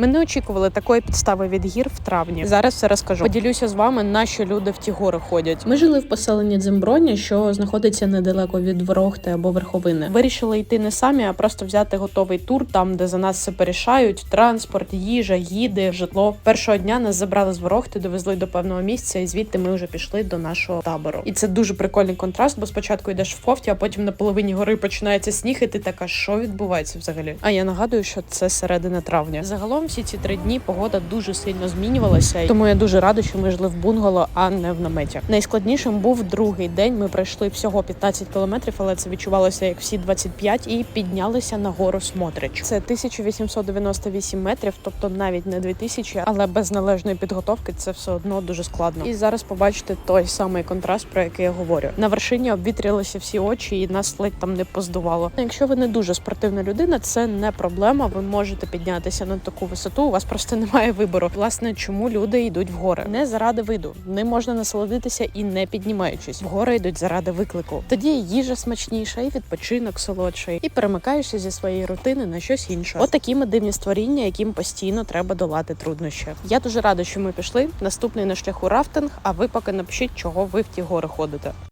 Ми не очікували такої підстави від гір в травні. Зараз все розкажу. Поділюся з вами, на що люди в ті гори ходять. Ми жили в поселенні Дземброня, що знаходиться недалеко від Ворохти або Верховини. Вирішили йти не самі, а просто взяти готовий тур, там де за нас все порішають: транспорт, їжа, їди, житло. Першого дня нас забрали з Ворохти, довезли до певного місця, і звідти ми вже пішли до нашого табору. І це дуже прикольний контраст, бо спочатку йдеш в кофті, а потім на половині гори починається сніг, і ти така, що відбувається взагалі? А я нагадую, що це середина травня. Загалом всі ці три дні погода дуже сильно змінювалася, тому я дуже рада, що ми жили в бунгало, а не в наметі. Найскладнішим був другий день. Ми пройшли всього 15 кілометрів, але це відчувалося як всі 25, і піднялися на гору Смотрич. Це 1898 метрів, тобто навіть не 2000, але без належної підготовки це все одно дуже складно. І зараз побачите той самий контраст, про який я говорю. На вершині обвітрилися всі очі, і нас ледь там не поздувало. Якщо ви не дуже спортивна людина, це не проблема. Ви можете піднятися на таку висоту. У вас просто немає вибору. Власне, чому люди йдуть в гори? Не заради виду. Не можна насолодитися і не піднімаючись. В гори йдуть заради виклику. Тоді їжа смачніша, і відпочинок солодший, і перемикаєшся зі своєї рутини на щось інше. От такі ми дивні створіння, яким постійно треба долати труднощі. Я дуже рада, що ми пішли. Наступний на шляху рафтинг. А ви поки напишіть, чого ви в ті гори ходите.